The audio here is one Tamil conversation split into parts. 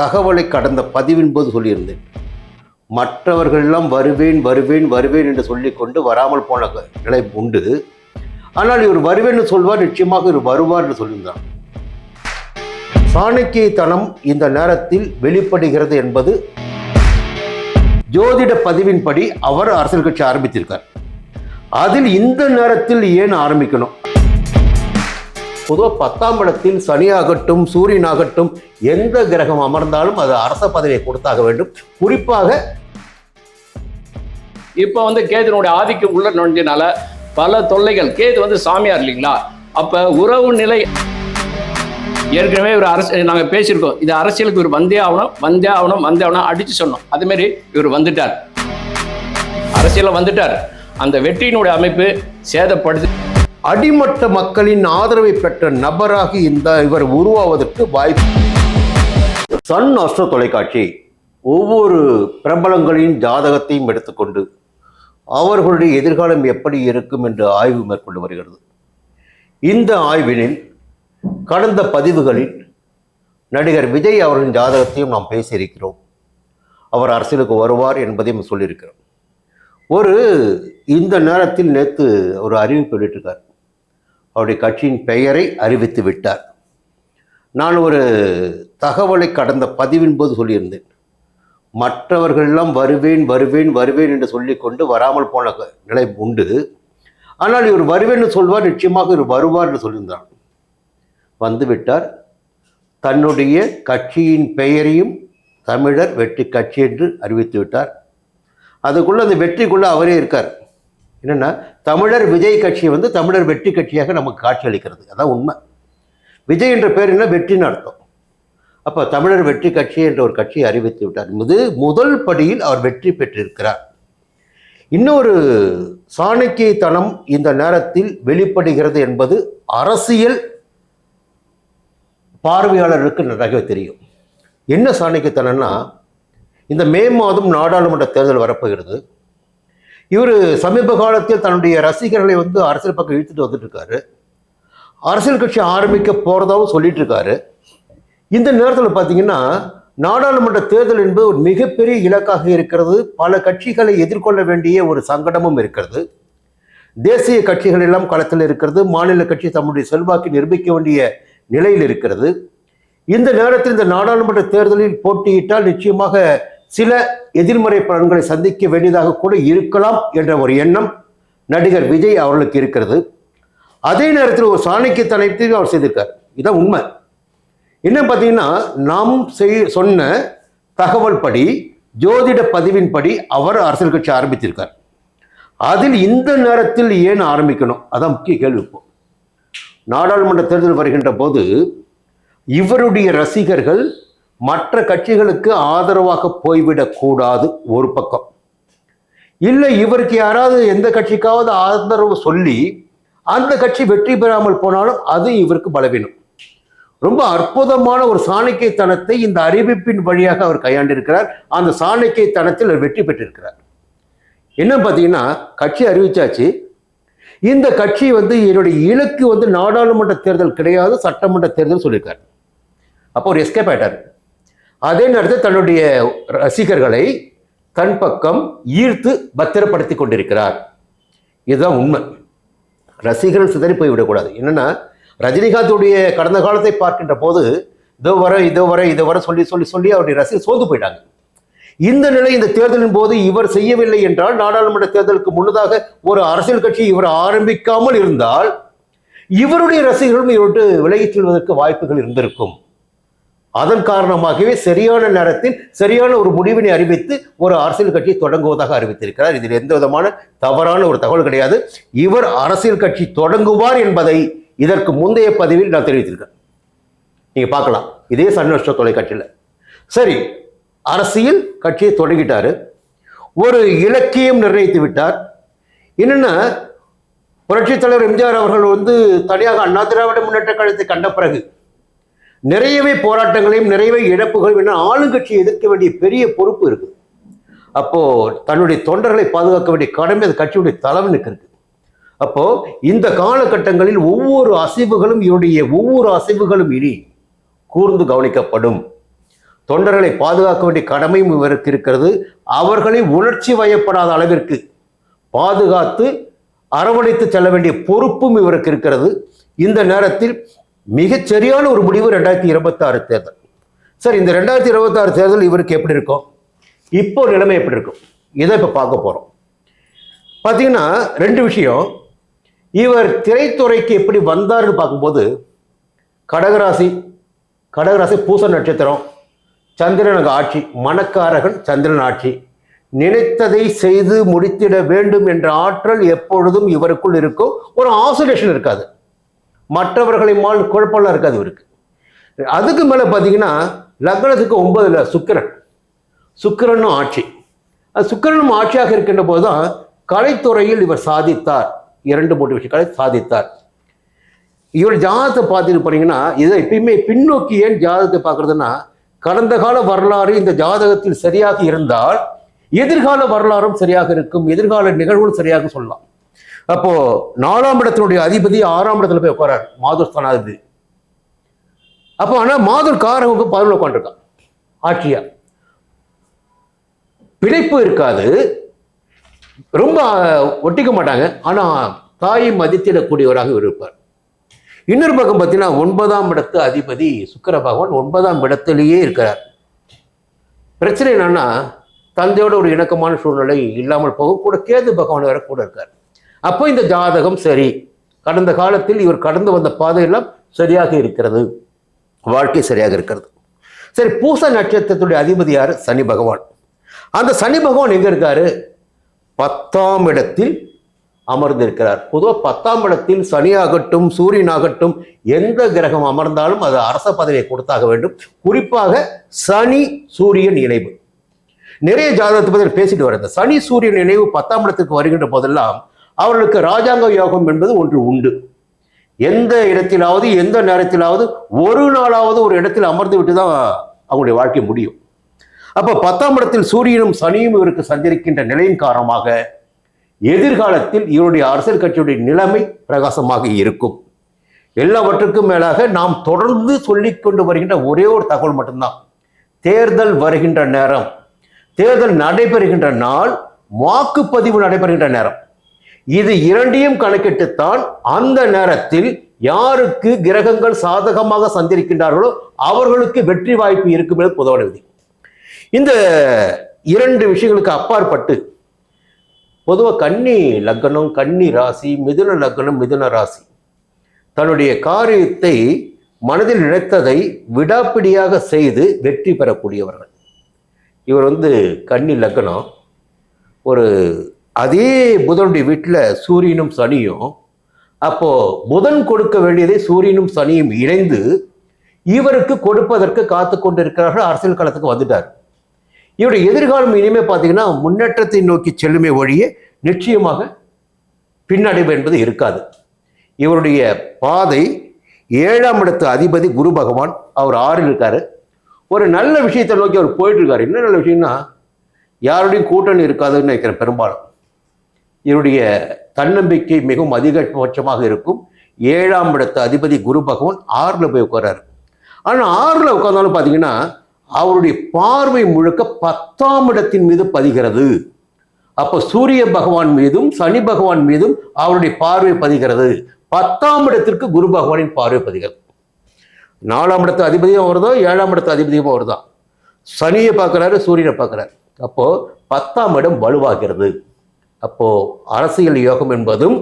தகவலை கடந்த பதிவின் போது சொல்லியிருந்தேன். மற்றவர்களெல்லாம் வருவேன் வருவேன் வருவேன் என்று சொல்லிக்கொண்டு வராமல் போன நிலை உண்டு. ஆனால் இவர் வருவேன்னு சொல்வார் நிச்சயமாக இவர் வருவார் என்று சொல்லியிருந்தார். சாணக்கியத்தனம் இந்த நேரத்தில் வெளிப்படுகிறது என்பது ஜோதிட பதிவின்படி அவர் அரசியல் கட்சி ஆரம்பித்திருக்கார். அதில் இந்த நேரத்தில் ஏன் ஆரம்பிக்கணும்? பொதுவாக பத்தாம் இடத்தில் சனியாகட்டும் சூரியனாகட்டும் எந்த கிரகம் அமர்ந்தாலும் அது அரச பதவியை கொடுத்தாக வேண்டும். குறிப்பாக இப்போ வந்து கேதுனுடைய ஆதிக்கம் உள்ள நுழைஞ்சனால பல தொல்லைகள். கேது வந்து சாமியார் இல்லைங்களா? அப்போ உறவு நிலை ஏற்கனவே ஒரு அரசு நாங்கள் பேசியிருக்கோம். இது அரசியலுக்கு இவர் வந்தே ஆகணும் வந்தே ஆகணும் வந்தே ஆகணும் அடித்து சொன்னோம் அதேமாரி இவர் வந்துட்டார். அரசியலில் வந்துட்டார். அந்த வெற்றியினுடைய அமைப்பு சேதப்படுது அடிமட்ட மக்களின் ஆதரவை பெற்ற நபராக இந்த இவர் உருவாவதற்கு வாய்ப்பு. சன் அஸ்ட்ரோ தொலைக்காட்சி ஒவ்வொரு பிரபலங்களின் ஜாதகத்தையும் எடுத்துக்கொண்டு அவர்களுடைய எதிர்காலம் எப்படி இருக்கும் என்று ஆய்வு மேற்கொண்டு வருகிறது. இந்த ஆய்வினில் கடந்த பதிவுகளில் நடிகர் விஜய் அவர்களின் ஜாதகத்தையும் நாம் பேசியிருக்கிறோம். அவர் அரசியலுக்கு வருவார் என்பதையும் சொல்லியிருக்கிறோம். ஒரு இந்த நேரத்தில் நேற்று ஒரு அறிவிப்பு வெளியிட்டிருக்கார். அவருடைய கட்சியின் பெயரை அறிவித்து விட்டார். நான் ஒரு தகவலை கடந்த பதிவின் போது சொல்லியிருந்தேன். மற்றவர்களெல்லாம் வருவேன் வருவேன் வருவேன் என்று சொல்லிக்கொண்டு வராமல் போன நிலை உண்டு. ஆனால் இவர் வருவேன்னு சொல்வார் நிச்சயமாக இவர் வருவார் என்று சொல்லியிருந்தார். வந்துவிட்டார் தன்னுடைய கட்சியின் பெயரையும் தமிழர் வெற்றி கட்சி என்று அறிவித்து விட்டார். அதுக்குள்ளே அந்த வெற்றிக்குள்ளே அவரே இருக்கார். என்னன்னா தமிழர் விஜய் கட்சி வந்து தமிழர் வெற்றி கட்சியாக நமக்கு காட்சி அளிக்கிறது அதான் உண்மை. விஜய் என்ற பேர் என்ன? வெற்றின்னு அர்த்தம். அப்போ தமிழர் வெற்றி கட்சி என்ற ஒரு கட்சியை அறிவித்து விட்டார். இது முதல் படியில் அவர் வெற்றி பெற்றிருக்கிறார். இன்னொரு சாணக்கியத்தனம் இந்த நேரத்தில் வெளிப்படுகிறது என்பது அரசியல் பார்வையாளருக்கு நன்றாகவே தெரியும். என்ன சாணக்கியத்தனம்னா இந்த மே மாதம் நாடாளுமன்ற தேர்தல் வரப்போகிறது. இவர் சமீப காலத்தில் தன்னுடைய ரசிகர்களை வந்து அரசியல் பக்கம் இழுத்துட்டு வந்துட்டு இருக்காரு அரசியல் கட்சி ஆரம்பிக்க போகிறதாவும் சொல்லிட்டு இருக்காரு இந்த நேரத்தில் பார்த்தீங்கன்னா நாடாளுமன்ற தேர்தல் என்பது ஒரு மிகப்பெரிய இலக்காக இருக்கிறது. பல கட்சிகளை எதிர்கொள்ள வேண்டிய ஒரு சங்கடமும் இருக்கிறது. தேசிய கட்சிகள் எல்லாம் களத்தில் இருக்கிறது. மாநில கட்சி தம்முடைய செல்வாக்கை நிரூபிக்க வேண்டிய நிலையில் இருக்கிறது. இந்த நேரத்தில் இந்த நாடாளுமன்ற தேர்தலில் போட்டியிட்டால் நிச்சயமாக சில எதிர்மறை பலன்களை சந்திக்க வேண்டியதாக கூட இருக்கலாம் என்ற ஒரு எண்ணம் நடிகர் விஜய் அவர்களுக்கு இருக்கிறது. அதே நேரத்தில் ஒரு சாணக்கியத்தனத்தையும் அவர் செய்திருக்கார். இதான் உண்மை. என்ன பார்த்தீங்கன்னா நாம் செய் சொன்ன தகவல் படி ஜோதிட பதிவின்படி அவர் அரசியல் கட்சி ஆரம்பித்திருக்கார். அதில் இந்த நேரத்தில் ஏன் ஆரம்பிக்கணும்? அதான் முக்கிய கேள்வி இப்போ. நாடாளுமன்ற தேர்தல் வருகின்ற போது இவருடைய ரசிகர்கள் மற்ற கட்சிகளுக்கு ஆதரவாக போய்விடக்கூடாது ஒரு பக்கம். இல்லை இவருக்கு யாராவது எந்த கட்சிக்காவது ஆதரவு சொல்லி அந்த கட்சி வெற்றி பெறாமல் போனாலும் அது இவருக்கு பலவீனம். ரொம்ப அற்புதமான ஒரு சாணக்கியத்தனத்தை இந்த அறிவிப்பின் வழியாக அவர் கையாண்டிருக்கிறார். அந்த சாணக்கியத்தனத்தில் அவர் வெற்றி பெற்றிருக்கிறார். என்ன பார்த்தீங்கன்னா கட்சி அறிவிச்சாச்சு. இந்த கட்சி வந்து என்னுடைய இலக்கு வந்து நாடாளுமன்ற தேர்தல் கிடையாது சட்டமன்ற தேர்தல் சொல்லியிருக்காரு. அப்போ ஒரு எஸ்கேப் ஆயிட்டார். அதே நேரத்தில் தன்னுடைய ரசிகர்களை தன் பக்கம் ஈர்த்து பத்திரப்படுத்தி கொண்டிருக்கிறார். இதுதான் உண்மை. ரசிகர்கள் சிதறி போய்விடக்கூடாது என்னென்னா ரஜினிகாந்துடைய கடந்த காலத்தை பார்க்கின்ற போது இதோ வர இதோ வர இதோ வர சொல்லி சொல்லி சொல்லி அவருடைய ரசிகர் சோர்ந்து போயிட்டாங்க. இந்த நிலை இந்த தேர்தலின் போது இவர் செய்யவில்லை என்றால் நாடாளுமன்ற தேர்தலுக்கு முன்னதாக ஒரு அரசியல் கட்சி இவர் ஆரம்பிக்காமல் இருந்தால் இவருடைய ரசிகர்களும் இவர்கிட்ட விலகிச் செல்வதற்கு வாய்ப்புகள் இருந்திருக்கும். அதன் காரணமாகவே சரியான நேரத்தில் சரியான ஒரு முடிவினை அறிவித்து ஒரு அரசியல் கட்சி தொடங்குவதாக அறிவித்திருக்கிறார். இதில் எந்த விதமான தவறான ஒரு தகவல் கிடையாது. இவர் அரசியல் கட்சி தொடங்குவார் என்பதை இதற்கு முந்தைய பதிவில் நான் தெரிவித்திருக்கேன். நீங்க பார்க்கலாம். இதே சன்னஷ்ட தொலைக்காட்சியில். சரி அரசியல் கட்சியை தொடங்கிட்டார். ஒரு இலக்கியம் நிர்ணயித்து விட்டார். என்னென்ன? புரட்சித் தலைவர் எம்ஜிஆர் அவர்கள் வந்து தனியாக அண்ணா திராவிட முன்னேற்ற கழகத்தை கண்ட பிறகு நிறையவே போராட்டங்களையும் நிறையவே இழப்புகளையும் என்ன ஆளுங்கட்சியை எதிர்க்க வேண்டிய பெரிய பொறுப்பு இருக்குது அப்போ தன்னுடைய தொண்டர்களை பாதுகாக்க வேண்டிய கடமை அந்த கட்சியுடைய தலைவனுக்கு இருக்கு அப்போ இந்த காலகட்டங்களில் ஒவ்வொரு அசைவுகளும் இவருடைய ஒவ்வொரு அசைவுகளும் இனி கூர்ந்து கவனிக்கப்படும். தொண்டர்களை பாதுகாக்க வேண்டிய கடமையும் இவருக்கு இருக்கிறது. அவர்களை உணர்ச்சி வயப்படாத அளவிற்கு பாதுகாத்து அரவணைத்து செல்ல வேண்டிய பொறுப்பும் இவருக்கு இருக்கிறது. இந்த நேரத்தில் மிகச் சரியான ஒரு முடிவு ரெண்டாயிரத்தி இருபத்தாறு தேர்தல். சார் இந்த ரெண்டாயிரத்தி இருபத்தாறு தேர்தல் இவருக்கு எப்படி இருக்கும்? இப்போ நிலைமை எப்படி இருக்கும்? இதை இப்போ பார்க்க போகிறோம் பார்த்தீங்கன்னா ரெண்டு விஷயம். இவர் திரைத்துறைக்கு எப்படி வந்தார்னு பார்க்கும்போது கடகராசி கடகராசி பூச நட்சத்திரம் சந்திரனுக்கு ஆட்சி மணக்காரகன் சந்திரன் ஆட்சி. நினைத்ததை செய்து முடித்திட வேண்டும் என்ற ஆற்றல் எப்பொழுதும் இவருக்குள் இருக்கும். ஒரு ஆசோலேஷன் இருக்காது. மற்றவர்களை மால் குழப்பம்லாம் இருக்காது இவருக்கு. அதுக்கு மேலே பார்த்தீங்கன்னா லக்னத்துக்கு ஒன்பதில் சுக்கிரன். சுக்கிரனும் ஆட்சி. அது சுக்கிரனும் ஆட்சியாக இருக்கின்ற போது தான் கலைத்துறையில் இவர் சாதித்தார். இரண்டு மூன்று விஷயங்களை சாதித்தார். இவர் ஜாதகத்தை பார்த்துட்டு போனீங்கன்னா இதை எப்பயுமே பின்னோக்கி ஏன் ஜாதகத்தை பார்க்குறதுனா கடந்த கால வரலாறு இந்த ஜாதகத்தில் சரியாக இருந்தால் எதிர்கால வரலாறும் சரியாக இருக்கும் எதிர்கால நிகழ்வும் சரியாக சொல்லலாம். அப்போ நாலாம் இடத்தினுடைய அதிபதி ஆறாம் இடத்துல போய் உட்காரார். மாதுர் ஸ்தானாதிபதி. அப்போ ஆனால் மாதுர் காரவுக்கு பதினொன்று உட்காந்துருக்கான் ஆட்சியா. பிழைப்பு இருக்காது. ரொம்ப ஒட்டிக்க மாட்டாங்க. ஆனால் தாயை மதித்திடக்கூடியவராக இருப்பார். இன்னொரு பக்கம் பார்த்தீங்கன்னா ஒன்பதாம் இடத்து அதிபதி சுக்கர பகவான் ஒன்பதாம் இடத்திலேயே இருக்கிறார். பிரச்சனை என்னன்னா தந்தையோட ஒரு இணக்கமான சூழ்நிலை இல்லாமல் போக கூட கேது பகவான் வேற கூட இருக்கார். அப்போ இந்த ஜாதகம் சரி. கடந்த காலத்தில் இவர் கடந்து வந்த பாதையெல்லாம் சரியாக இருக்கிறது. வாழ்க்கை சரியாக இருக்கிறது. சரி பூச நட்சத்திரத்துடைய அதிபதி யார்? சனி பகவான். அந்த சனி பகவான் எங்கே இருக்காரு? பத்தாம் இடத்தில் அமர்ந்திருக்கிறார். பொதுவாக பத்தாம் இடத்தில் சனியாகட்டும் சூரியனாகட்டும் எந்த கிரகம் அமர்ந்தாலும் அது அரச பதவியை கொடுத்தாக வேண்டும். குறிப்பாக சனி சூரியன் இணைவு. நிறைய ஜாதகத்தை பற்றி பேசிட்டு வர சனி சூரியன் இணைவு பத்தாம் இடத்துக்கு வருகின்ற போதெல்லாம் அவர்களுக்கு ராஜாங்க யோகம் என்பது ஒன்று உண்டு. எந்த இடத்திலாவது எந்த நேரத்திலாவது ஒரு நாளாவது ஒரு இடத்தில் அமர்ந்து விட்டு தான் அவங்களுடைய வாழ்க்கை முடியும். அப்போ பத்தாம் இடத்தில் சூரியனும் சனியும் இவருக்கு சஞ்சரிக்கின்ற நிலையின் காரணமாக எதிர்காலத்தில் இவருடைய அரசியல் கட்சியுடைய நிலைமை பிரகாசமாக இருக்கும். எல்லாவற்றுக்கும் மேலாக நாம் தொடர்ந்து சொல்லிக்கொண்டு வருகின்ற ஒரே ஒரு தகவல் மட்டும்தான். தேர்தல் வருகின்ற நேரம். தேர்தல் நடைபெறுகின்ற நாள் வாக்குப்பதிவு நடைபெறுகின்ற நேரம். இது இரண்டையும் கணக்கிட்டுத்தான் அந்த நேரத்தில் யாருக்கு கிரகங்கள் சாதகமாக சந்திருக்கின்றார்களோ அவர்களுக்கு வெற்றி வாய்ப்பு இருக்கும் என்பது பொதுவான விதி. இந்த இரண்டு விஷயங்களுக்கு அப்பாற்பட்டு பொதுவாக கன்னி லக்னம் கன்னி ராசி மிதுன லக்னம் மிதுன ராசி. தன்னுடைய காரியத்தை மனதில் நினைத்ததை விடாப்பிடியாக செய்து வெற்றி பெறக்கூடியவர்கள். இவர் வந்து கன்னி லக்னம் ஒரு அதே புதனுடைய வீட்டில் சூரியனும் சனியும் அப்போது புதன் கொடுக்க வேண்டியதை சூரியனும் சனியும் இணைந்து இவருக்கு கொடுப்பதற்கு காத்து கொண்டிருக்கிறார்கள். அரசியல் களத்துக்கு வந்துட்டார். இவருடைய எதிர்காலம் இனிமே பார்த்தீங்கன்னா முன்னேற்றத்தை நோக்கி செல்லுமே ஒழிய நிச்சயமாக பின்னடைவு என்பது இருக்காது. இவருடைய பாதை ஏழாம் இடத்து அதிபதி குரு பகவான் அவர் ஆறில் இருக்காரு. ஒரு நல்ல விஷயத்தை நோக்கி அவர் போயிட்டு இருக்காரு. என்ன நல்ல விஷயம்னா யாருடையும் கூட்டணி இருக்காதுன்னு நினைக்கிறேன் பெரும்பாலும். இவருடைய தன்னம்பிக்கை மிகவும் அதிகபட்சமாக இருக்கும். ஏழாம் இடத்து அதிபதி குரு பகவான் ஆறில் போய் உட்காராரு ஆனால் ஆறில் உட்கார்ந்தாலும் பார்த்தீங்கன்னா அவருடைய பார்வை முழுக்க பத்தாம் இடத்தின் மீது பதிகிறது. அப்போ சூரிய பகவான் மீதும் சனி பகவான் மீதும் அவருடைய பார்வை பதிகிறது. பத்தாம் இடத்திற்கு குரு பகவானின் பார்வை பதிகிறது. நாலாம் இடத்து அதிபதியும் அவர் தான் ஏழாம் இடத்து அதிபதியும் அவர் தான் சனியை பார்க்குறாரு சூரியனை பார்க்குறாரு. அப்போது பத்தாம் இடம் வலுவாகிறது. அப்போ அரசியல் யோகம் என்பதும்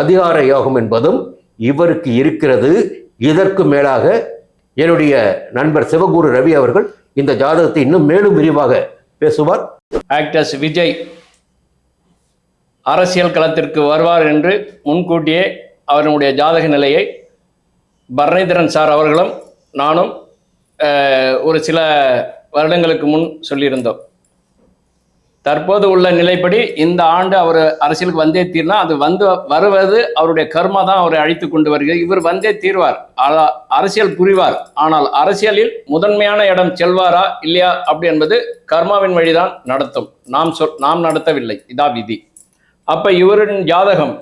அதிகார யோகம் என்பதும் இவருக்கு இருக்கிறது. இதற்கு மேலாக என்னுடைய நண்பர் சிவகுரு ரவி அவர்கள் இந்த ஜாதகத்தை இன்னும் மேலும் விரிவாக பேசுவார். ஆக்டர்ஸ் விஜய் அரசியல் களத்திற்கு வருவார் என்று முன்கூட்டியே அவருடைய ஜாதக நிலையை பரணிதரன் சார் அவர்களும் நானும் ஒரு சில வருடங்களுக்கு முன் சொல்லியிருந்தோம். தற்போது உள்ள நிலைப்படி இந்த ஆண்டு அவர் அரசியலுக்கு வந்தே தீர்னா அது வந்து வருவது அவருடைய கர்மா தான் அவரை அழைத்து கொண்டு வருகிறது. இவர் வந்தே தீர்வார். அரசியல் புரிவார். ஆனால் அரசியலில் முதன்மையான இடம் செல்வாரா இல்லையா அப்படி என்பது கர்மாவின் வழிதான் நடத்தும். நாம் சொல் நாம் நடத்தவில்லை. இதா விதி. அப்ப இவரின் ஜாதகம்.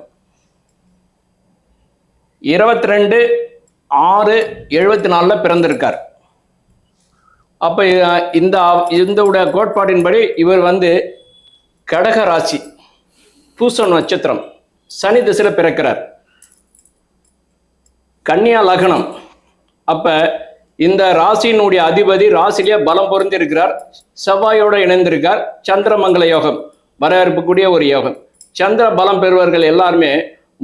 இருபத்தி ரெண்டு ஆறு எழுபத்தி நாலில் பிறந்திருக்கார். அப்ப இந்த இந்த உடைய கோட்பாட்டின்படி இவர் வந்து கடக ராசி பூச நட்சத்திரம் சனி திசையில் பிறக்கிறார். கன்னியா லக்னம். அப்ப இந்த ராசியினுடைய அதிபதி ராசிலேயே பலம் பொருந்தி இருக்கிறார் செவ்வாயோட இணைந்திருக்கார். சந்திரமங்கல யோகம் வரவேற்புக்கூடிய ஒரு யோகம். சந்திர பலம் பெறுவர்கள் எல்லாருமே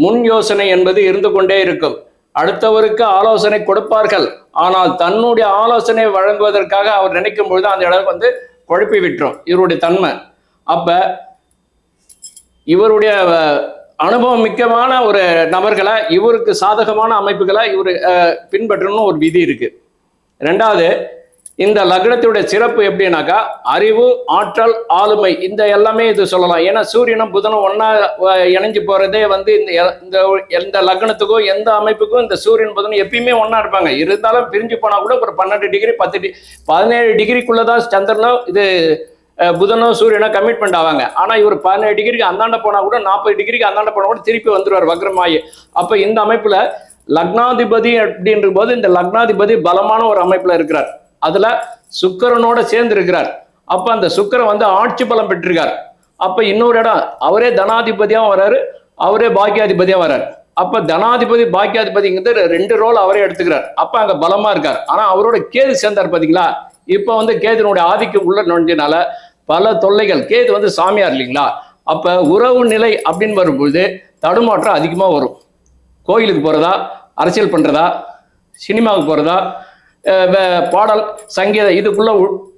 முன் யோசனை என்பது இருந்து கொண்டே இருக்கும். அடுத்தவருக்கு ஆலோசனை கொடுப்பார்கள். ஆனால் தன்னுடைய ஆலோசனை வழங்குவதற்காக அவர் நினைக்கும் பொழுது அந்த இடம் வந்து குழப்பி விட்டுரும் இவருடைய தன்மை. அப்ப இவருடைய அனுபவம் மிக்கமான ஒரு நபர்களை இவருக்கு சாதகமான அமைப்புகளை இவர் பின்பற்றணும்னு ஒரு விதி இருக்கு. ரெண்டாவது இந்த லக்னத்தினுடைய சிறப்பு எப்படின்னாக்கா அறிவு ஆற்றல் ஆளுமை இந்த எல்லாமே இது சொல்லலாம். ஏன்னா சூரியனும் புதனும் ஒன்னா இணைஞ்சு போறதே வந்து இந்த எ- இந்த எந்த லக்னத்துக்கும் எந்த அமைப்புக்கும் இந்த சூரியன் புதனும் எப்பயுமே ஒன்னா இருப்பாங்க. இருந்தாலும் பிரிஞ்சு போனா கூட ஒரு பன்னெண்டு டிகிரி பத்து டி பதினேழு டிகிரிக்குள்ளதான் சந்திரனும் இது புதனும் சூரியனும் கமிட்மெண்ட் ஆவாங்க. ஆனா இவர் பதினேழு டிகிரிக்கு அந்தாண்ட போனா கூட நாற்பது டிகிரிக்கு அந்தாண்ட போனா கூட திருப்பி வந்துருவார் வக்ரமாயி. அப்ப இந்த அமைப்புல லக்னாதிபதி அப்படின்ற போது இந்த லக்னாதிபதி பலமான ஒரு அமைப்புல இருக்கிறார். அதுல சுக்கரனோட சேர்ந்து இருக்கிறார். அப்ப அந்த சுக்கரன் வந்து ஆட்சி பலம் பெற்றிருக்கார். அப்ப இன்னொரு இடம் அவரே தனாதிபதியா வர்றாரு அவரே பாக்கியாதிபதியாக வராரு. அப்ப தனாதிபதி பாக்கியாதிபதிங்கிறது ரெண்டு ரோல் அவரே எடுத்துக்கிறார். அப்ப அங்க பலமா இருக்கார். ஆனா அவரோட கேது சேர்ந்தார் பாத்தீங்களா? இப்ப வந்து கேதுனுடைய ஆதிக்கம் உள்ள நுழைஞ்சனால பல தொல்லைகள். கேது வந்து சாமியார் இல்லைங்களா? அப்ப உறவு நிலை அப்படின்னு வரும்பொழுது தடுமாற்றம் அதிகமாக வரும். கோயிலுக்கு போகிறதா அரசியல் பண்ணுறதா சினிமாவுக்கு போகிறதா பாடல் சங்கீதம் இதுக்குள்ள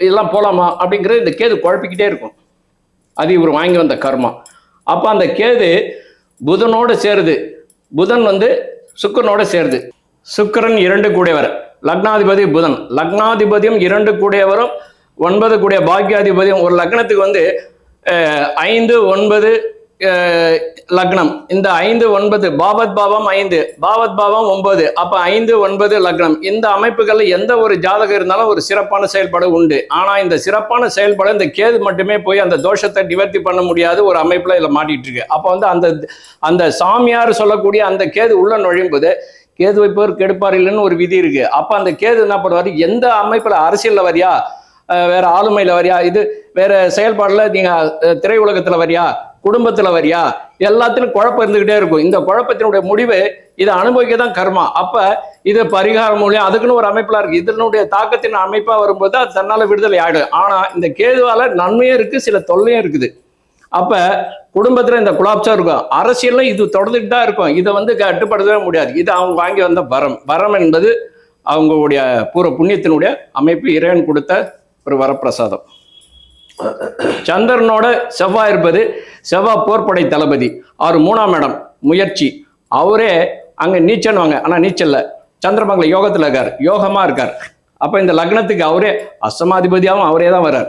இதெல்லாம் போகலாமா அப்படிங்கிறது இந்த கேது குழப்பிக்கிட்டே இருக்கும். அது இவர் வாங்கி வந்த கர்மா. அப்போ அந்த கேது புதனோட சேருது. புதன் வந்து சுக்கரனோட சேருது. சுக்கிரன் இரண்டு கூடியவர். லக்னாதிபதி புதன். லக்னாதிபதியும் இரண்டு கூடியவரும் ஒன்பது கூடிய பாக்கியாதிபதியும். ஒரு லக்னத்துக்கு வந்து ஐந்து ஒன்பது லக்னம். இந்த ஐந்து ஒன்பது பாவத் பாவம் ஐந்து பாவத் பாவம் ஒன்பது அப்ப ஐந்து ஒன்பது லக்னம். இந்த அமைப்புகள்ல எந்த ஒரு ஜாதகம் இருந்தாலும் ஒரு சிறப்பான செயல்பாடு உண்டு. ஆனா இந்த சிறப்பான செயல்பாடு இந்த கேது மட்டுமே போய் அந்த தோஷத்தை நிவர்த்தி பண்ண முடியாத ஒரு அமைப்புல இதுல மாட்டிட்டு இருக்கு. அப்ப வந்து அந்த அந்த சாமியார் சொல்லக்கூடிய அந்த கேது உள்ள நுழையும் போது கேது வைப்பவர் கெடுப்பார் இல்லைன்னு ஒரு விதி இருக்கு. அப்ப அந்த கேது என்ன பண்ணுவாரு? எந்த அமைப்புல அரசியல்ல வரியா? வேற ஆளுமையில வரியா? இது வேற செயல்பாடுல நீங்க திரை உலகத்துல வரியா? குடும்பத்துல வரியா? எல்லாத்திலும் குழப்பம் இருந்துகிட்டே இருக்கும். இந்த குழப்பத்தினுடைய முடிவு இதை அனுபவிக்க தான் கர்மா. அப்ப இது பரிகாரம் மூலியம் அதுக்குன்னு ஒரு அமைப்புல இருக்கு. இதனுடைய தாக்கத்தின் அமைப்பா வரும்போது அது தன்னால விடுதலை ஆயிடும். ஆனா இந்த கேதுவால நன்மையும் இருக்கு சில தொல்லையும் இருக்குது. அப்ப குடும்பத்துல இந்த குலாப்சம் இருக்கும். அரசியலும் இது தொடர்ந்துட்டு தான் இருக்கும். இதை வந்து கட்டுப்படுத்தவே முடியாது. இது அவங்க வாங்கி வந்த வரம். வரம் என்பது அவங்களுடைய பூர்வ புண்ணியத்தினுடைய அமைப்பு இறைவன் கொடுத்த ஒரு வரப்பிரசாதம். சந்திரனோட செவ்வாய் இருப்பது செவ்வாய் போர்ப்படை தளபதி. அவர் மூணாம் இடம். முயற்சி. அவரே அங்கே நீச்சன்வாங்க ஆனால் நீச்சல்ல. சந்திரமங்கல யோகத்தில் இருக்கார். யோகமாக இருக்கார். அப்போ இந்த லக்னத்துக்கு அவரே அசமாதிபதியாகவும் அவரே தான் வர்றார்.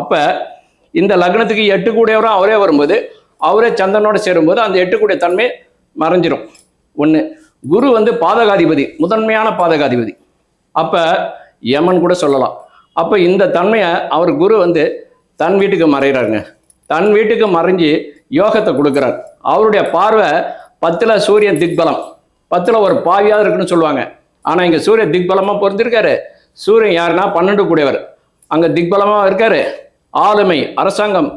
அப்போ இந்த லக்னத்துக்கு எட்டு கூடையவரும் அவரே வரும்போது அவரே சந்திரனோட சேரும்போது அந்த எட்டு கூடிய தன்மை மறைஞ்சிரும். ஒன்று குரு வந்து பாதகாதிபதி. முதன்மையான பாதகாதிபதி. அப்போ யமன் கூட சொல்லலாம். அப்போ இந்த தன்மையை அவர் குரு வந்து தன் வீட்டுக்கு மறைகிறாருங்க. தன் வீட்டுக்கு மறைஞ்சு யோகத்தை கொடுக்குறார். அவருடைய பார்வை பத்தில் சூரியன் திக்பலம். பத்தில் ஒரு பாவியாக இருக்குன்னு சொல்லுவாங்க. ஆனால் இங்கே சூரியன் திக்பலமாக பொருந்திருக்காரு. சூரியன் யாருன்னா பன்னெண்டு கூடியவர். அங்கே திக்பலமாக இருக்காரு. ஆளுமை அரசாங்கம்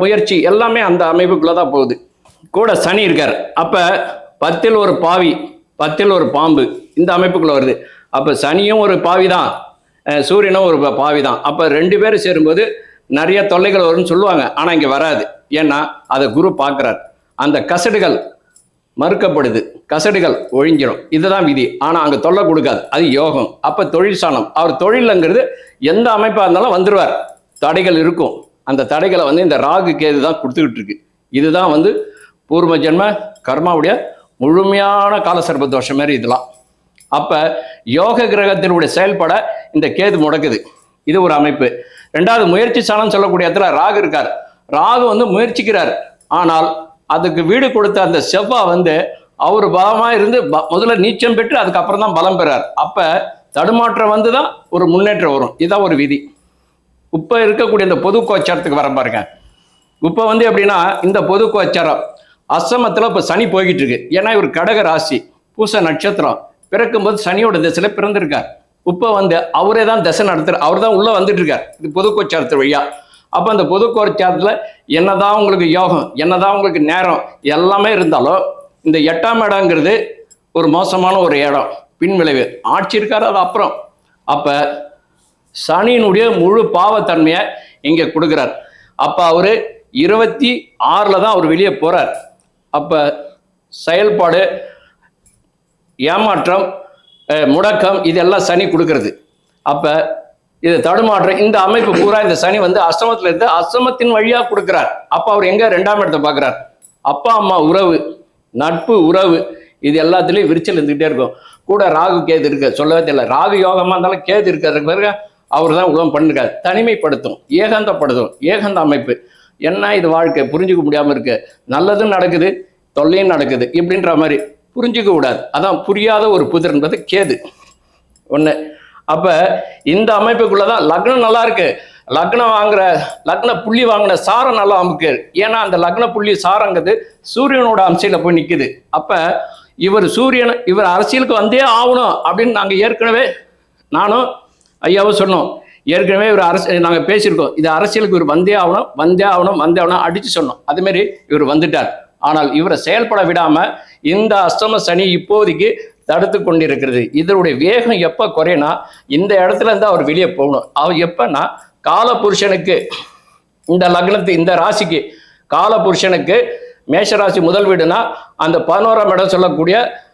முயற்சி எல்லாமே அந்த அமைப்புக்குள்ளே தான் போகுது. கூட சனி இருக்கார். அப்போ பத்தில் ஒரு பாவி பத்தில் ஒரு பாம்பு இந்த அமைப்புக்குள்ளே வருது. அப்போ சனியும் ஒரு பாவி தான் சூரியனும் ஒரு பாவி தான் அப்போ ரெண்டு பேரும் சேரும்போது நிறைய தொல்லைகள் வரும்னு சொல்லுவாங்க. ஆனால் இங்கே வராது. ஏன்னா அதை குரு பார்க்கிறார். அந்த கசடுகள் மறுக்கப்படுது. கசடுகள் ஒழிஞ்சிடும் இதுதான் விதி. ஆனால் அங்கே தொல்லை கொடுக்காது. அது யோகம். அப்போ தொழில் சாணம். அவர் தொழிலுங்கிறது எந்த அமைப்பாக இருந்தாலும் வந்துடுவார் தடைகள் இருக்கும். அந்த தடைகளை வந்து இந்த ராகு கேது தான் கொடுத்துக்கிட்டு இருக்கு. இதுதான் வந்து பூர்வ ஜென்ம கர்மாவுடைய முழுமையான காலசர்ப தோஷம் மாதிரி இதெல்லாம். அப்போ யோக கிரகத்தினுடைய செயல்பட இந்த கேது முடக்குது. இது ஒரு அமைப்பு. ரெண்டாவது முயற்சி சாணம் சொல்லக்கூடிய இடத்துல ராகு இருக்கார். ராகு வந்து முயற்சிக்கிறார். ஆனால் அதுக்கு வீடு கொடுத்த அந்த செவ்வா வந்து அவர் பலமாக இருந்து ப- முதல்ல நீச்சம் பெற்று அதுக்கப்புறம் தான் பலம் பெறார். அப்போ தடுமாற்றம் வந்து தான் ஒரு முன்னேற்றம் வரும். இதுதான் ஒரு விதி. இப்போ இருக்கக்கூடிய இந்த பொது கோச்சாரத்துக்கு வர பாருங்க. இப்போ வந்து எப்படின்னா இந்த பொது கோச்சாரம் அசமத்தில் இப்போ சனி போய்கிட்டு இருக்கு. ஏன்னா இவர் கடக ராசி பூச நட்சத்திரம். பிறக்கும்போது சனியோட திசையில் பிறந்திருக்கார். இப்போ வந்து அவரே தான் தசை நடத்துற அவர் தான் உள்ளே வந்துட்டு இருக்கார் இது பொதுக்கோச்சாரத்து வழியா. அப்போ அந்த பொதுக்கோச்சாரத்தில் என்னதான் உங்களுக்கு யோகம் என்னதான் உங்களுக்கு நேரம் எல்லாமே இருந்தாலும் இந்த எட்டாம் இடங்கிறது ஒரு மோசமான ஒரு இடம். பின்விளைவு. ஆட்சி இருக்கார் அது அப்புறம். அப்போ சனியினுடைய முழு பாவத்தன்மையை இங்கே கொடுக்குறார். அப்போ அவர் இருபத்தி ஆறில் தான் அவர் வெளியே போகிறார் அப்போ செயல்பாடு ஏமாற்றம் முடக்கம் இதெல்லாம் சனி கொடுக்கறது. அப்போ இது தடுமாற்றம் இந்த அமைப்பு பூரா இந்த சனி வந்து அஷ்டமத்தில் இருந்து அஷ்டமத்தின் வழியாக கொடுக்குறார். அப்போ அவர் எங்கே? ரெண்டாம் இடத்தை பார்க்குறார். அப்பா அம்மா உறவு நட்பு உறவு இது எல்லாத்துலேயும் விரிச்சல் இருந்துகிட்டே இருக்கும். கூட ராகு கேது இருக்க சொல்லவே தெரியல. ராகு யோகமாக இருந்தாலும் கேது இருக்கிறதுக்கு பிறகு அவர் தான் உலகம் பண்ணிருக்காரு. தனிமைப்படுத்தும் ஏகாந்தப்படுத்தும் ஏகாந்த அமைப்பு. என்ன இது வாழ்க்கை? புரிஞ்சுக்க முடியாமல் இருக்கு. நல்லதும் நடக்குது தொல்லையும் நடக்குது. இப்படின்ற மாதிரி புரிஞ்சிக்க கூடாது. அதான் புரியாத ஒரு புதிர் என்பது கேது. ஒன்று அப்போ இந்த அமைப்புக்குள்ளே தான் லக்னம் நல்லா இருக்கு. லக்னம் வாங்குற லக்ன புள்ளி வாங்கின சாரம் நல்லா அமுக்கு. ஏன்னா அந்த லக்ன புள்ளி சாரங்கிறது சூரியனோட அம்சையில் போய் நிற்குது அப்போ இவர் சூரியன் இவர் அரசியலுக்கு வந்தே ஆகணும் அப்படின்னு நாங்கள் ஏற்கனவே நானும் ஐயாவும் சொன்னோம். ஏற்கனவே இவர் அரசு நாங்கள் பேசியிருக்கோம். இது அரசியலுக்கு இவர் வந்தே ஆகணும் வந்தே ஆகணும் வந்தே ஆகணும் அடித்து சொன்னோம். அதுமாரி இவர் வந்துட்டார். ஆனால் இவரை செயல்பட விடாமல் இந்த அஷ்டம சனி இப்போதைக்கு தடுத்து கொண்டிருக்கிறது. இதனுடைய வேகம் எப்போ குறையினா இந்த இடத்துல இருந்து அவர் வெளியே போகணும். அவர் எப்போன்னா கால புருஷனுக்கு இந்த லக்னத்து இந்த ராசிக்கு கால புருஷனுக்கு மேஷராசி முதல் வீடுனா அந்த பதினோராம் இடம் சொல்லக்கூடிய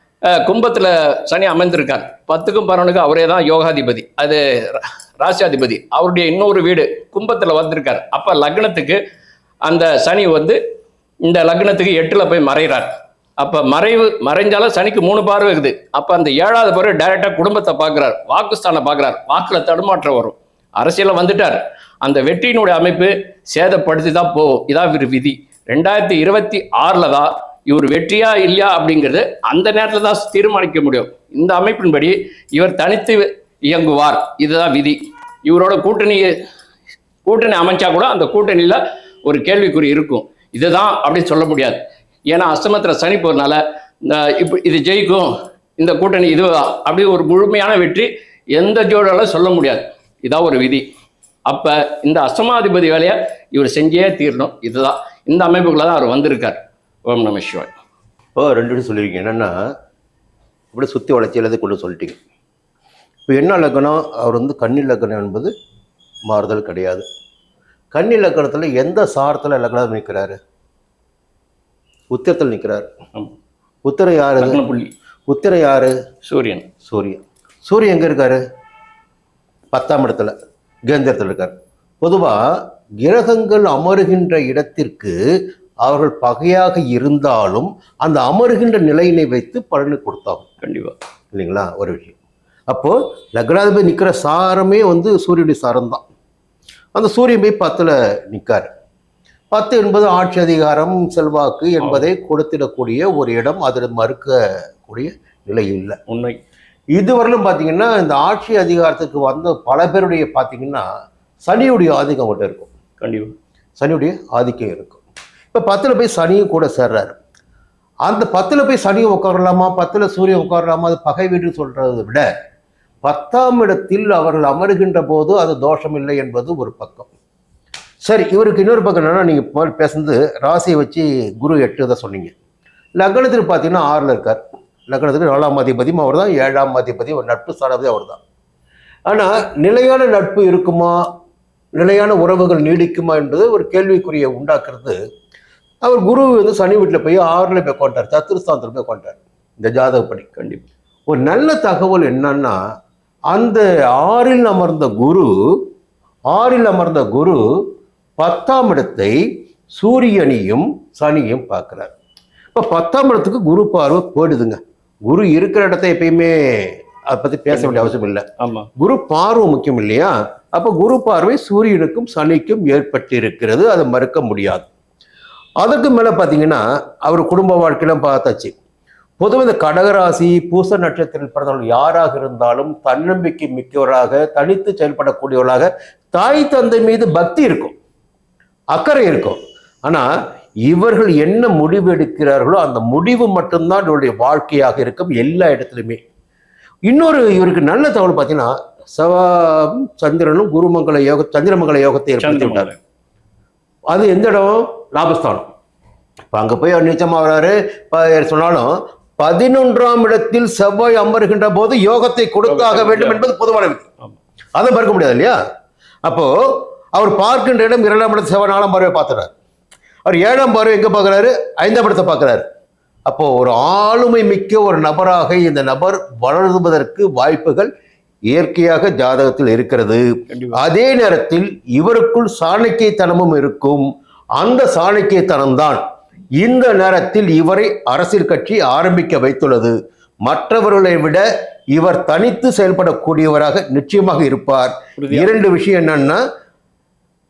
கும்பத்தில் சனி அமைந்திருக்கார் பத்துக்கும் பதினொன்றுக்கும் அவரே தான் யோகாதிபதி. அது ரா- ராசியாதிபதி. அவருடைய இன்னொரு வீடு கும்பத்தில் வந்திருக்கார். அப்போ லக்னத்துக்கு அந்த சனி வந்து இந்த லக்னத்துக்கு எட்டுல போய் மறைகிறார். அப்ப மறைவு மறைஞ்சாலும் சனிக்கு மூணு பார்வை இருக்குது. அப்ப அந்த ஏழாவது பார்வை டைரக்டா குடும்பத்தை பார்க்குறார். வாக்குஸ்தானை பார்க்குறார். வாக்குல தடுமாற்றம் வரும். அரசியல வந்துட்டார். அந்த வெற்றியினுடைய அமைப்பு சேதப்படுத்தி தான் போகும். இதான் இவர் விதி. ரெண்டாயிரத்தி இருபத்தி ஆறுல தான் இவர் வெற்றியா இல்லையா அப்படிங்கிறது அந்த நேரத்தில் தான் தீர்மானிக்க முடியும். இந்த அமைப்பின்படி இவர் தனித்து இயங்குவார். இதுதான் விதி. இவரோட கூட்டணி கூட்டணி அமைச்சா கூட அந்த கூட்டணியில ஒரு கேள்விக்குறி இருக்கும். இதுதான் அப்படின்னு சொல்ல முடியாது. ஏன்னா அஷ்டமத்தில் சனி போறதுனால இந்த இப்போ இது ஜெயிக்கும் இந்த கூட்டணி இது அப்படி ஒரு முழுமையான வெற்றி எந்த ஜோடாலும் சொல்ல முடியாது. இதான் ஒரு விதி. அப்போ இந்த அஷ்டமாதிபதி வேலையை இவர் செஞ்சே தீரணும். இதுதான். இந்த அமைப்புகளை தான் அவர் வந்திருக்கார். ஓம் நம சிவாய். இப்போ ரெண்டு சொல்லியிருக்கீங்க. என்னென்னா இப்படி சுற்றி வளர்ச்சியிலதை கொண்டு சொல்லிட்டீங்க. இப்போ என்ன லக்கணம் அவர் வந்து கன்னி லக்கணம் என்பது மாறுதல் கிடையாது. கன்னி லக்னத்தில் எந்த சாரத்தில் லக்னம் நிற்கிறாரு? உத்திரத்தில் நிற்கிறார். உத்திரம் யாரு? புள்ளி உத்திரம் யாரு? சூரியன். சூரியன். சூரியன் எங்கே இருக்காரு? பத்தாம் இடத்துல கேந்திரத்தில் இருக்கார். பொதுவாக கிரகங்கள் அமருகின்ற இடத்திற்கு அவர்கள் பகையாக இருந்தாலும் அந்த அமருகின்ற நிலையினை வைத்து பலனை கொடுத்தாகும் கண்டிப்பா. இல்லைங்களா? ஒரு விஷயம். அப்போது லக்னாதிபதி நிற்கிற சாரமே வந்து சூரியனுடைய சாரம் தான் அந்த சூரியன் போய் பத்தில் நிற்காரு பத்து என்பது ஆட்சி அதிகாரம் செல்வாக்கு என்பதை கொடுத்திடக்கூடிய ஒரு இடம் அதில் மறுக்கக்கூடிய நிலை இல்லை. உண்மை. இதுவரையிலும் பார்த்தீங்கன்னா இந்த ஆட்சி அதிகாரத்துக்கு வந்த பல பேருடைய பார்த்தீங்கன்னா சனியுடைய ஆதிக்கம் மட்டும் இருக்கும். கண்டிப்பா. சனியுடைய ஆதிக்கம் இருக்கும். இப்போ பத்தில் போய் சனியும் கூட சேர்றாரு. அந்த பத்தில் போய் சனியும் உட்காரலாமா? பத்தில் சூரியன் உட்காரலாமா? அது பகை வீடு சொல்கிறத விட பத்தாம் இடத்தில் அவர்கள் அமருகின்ற போது அது தோஷம் இல்லை என்பது ஒரு பக்கம். சரி இவருக்கு இன்னொரு பக்கம் என்னன்னா நீங்கள் பேசுனது ராசியை வச்சு குரு எட்டு தான் சொன்னீங்க. லக்னத்துக்கு பார்த்தீங்கன்னா ஆறில் இருக்கார். லக்னத்துக்கு நாலாம் அதிபதியும் அவர் தான் ஏழாம் அதிபதி ஒரு நட்பு சாணபதி அவர் தான் ஆனால் நிலையான நட்பு இருக்குமா? நிலையான உறவுகள் நீடிக்குமா என்பது ஒரு கேள்விக்குறியை உண்டாக்குறது. அவர் குரு வந்து சனி வீட்டில் போய் ஆறில் போய் கொண்டார் சத்துருஸ்தானத்தில் போய் கொண்டார் இந்த ஜாதகப்படி. கண்டிப்பா. ஒரு நல்ல தகவல் என்னன்னா அந்த ஆறில் அமர்ந்த குரு ஆறில் அமர்ந்த குரு பத்தாம் இடத்தை சூரியனையும் சனியும் பார்க்குறார். இப்போ பத்தாம் இடத்துக்கு குரு பார்வை போயிடுதுங்க. குரு இருக்கிற இடத்த எப்பயுமே அதை பற்றி பேச வேண்டிய அவசியம் இல்லை. ஆமா. குரு பார்வை முக்கியம் இல்லையா? அப்போ குரு பார்வை சூரியனுக்கும் சனிக்கும் ஏற்பட்டிருக்கிறது அதை மறுக்க முடியாது. அதுக்கு மேலே பார்த்தீங்கன்னா அவர் குடும்ப வாழ்க்கையெல்லாம் பார்த்தாச்சு. பொதுவாக இந்த கடகராசி பூச நட்சத்திரத்தில் பிறந்தவர்கள் யாராக இருந்தாலும் தன்னம்பிக்கை மிக்கவராக தனித்து செயல்படக்கூடியவர்களாக தாய் தந்தை மீது பக்தி இருக்கும். அக்கறை இருக்கும். ஆனால் இவர்கள் என்ன முடிவு எடுக்கிறார்களோ அந்த முடிவு மட்டும்தான் இவருடைய வாழ்க்கையாக இருக்கும் எல்லா இடத்துலையுமே இன்னொரு இவருக்கு நல்ல தகவல் பார்த்தீங்கன்னா செவ்வா சந்திரனும் குருமங்கல யோக சந்திரமங்கல யோகத்தை ஏற்படுத்தி விட்டார். அது எந்த இடம் லாபஸ்தானம். இப்போ அங்கே போய் அவர் நீச்சமாக வராரு. இப்போ சொன்னாலும் பதினொன்றாம் இடத்தில் செவ்வாய் அமர்கின்ற போது யோகத்தை கொடுத்தாக வேண்டும் என்பது பொதுவான விதி. அதை மறுக்க முடியாது இல்லையா? அப்போ அவர் பார்க்கின்ற இடம் இரண்டாம் இடத்து செவ்வாய் நாலாம் பார்வை பார்த்துறாரு அவர் ஏழாம் பார்வை எங்கே பார்க்குறாரு? ஐந்தாம் இடத்தை பார்க்குறாரு. அப்போ ஒரு ஆளுமை மிக்க ஒரு நபராக இந்த நபர் வளருவதற்கு வாய்ப்புகள் இயற்கையாக ஜாதகத்தில் இருக்கிறது. அதே நேரத்தில் இவருக்குள் சாணக்கியத்தனமும் இருக்கும். அந்த சாணக்கியத்தனம்தான் இந்த நேரத்தில் இவரை அரசியல் கட்சி ஆரம்பிக்க வைத்துள்ளது. மற்றவர்களை விட இவர் தனித்து செயல்படக்கூடியவராக நிச்சயமாக இருப்பார். இரண்டு விஷயம் என்னன்னா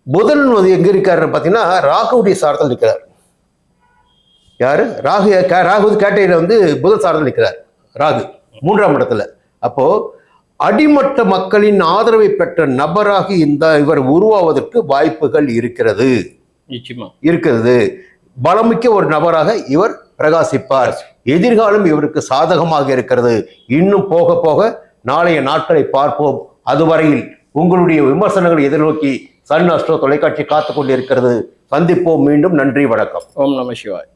புதன் வந்து எங்க இருக்காருன்னு பார்த்தீங்கன்னா ராகுவுடைய சாரத்தில் இருக்கிறார் யாரு? ராகு ராகு கேட்டையில வந்து புதன் சாரத்தில் நிற்கிறார். ராகு மூன்றாம் இடத்துல. அப்போ அடிமட்ட மக்களின் ஆதரவை பெற்ற நபராக இந்த இவர் உருவாவதற்கு வாய்ப்புகள் இருக்கிறது. நிச்சயமா. இருக்கிறது. பலமிக்க ஒரு நபராக இவர் பிரகாசிப்பார். எதிர்காலம் இவருக்கு சாதகமாக இருக்கிறது. இன்னும் போக போக நாளைய நாட்களை பார்ப்போம். அதுவரையில் உங்களுடைய விமர்சனங்களை எதிர்நோக்கி சன் அஸ்ட்ரோ தொலைக்காட்சி காத்துக் கொண்டிருக்கிறது சந்திப்போம். மீண்டும் நன்றி வணக்கம். ஓம் நம சிவாய்.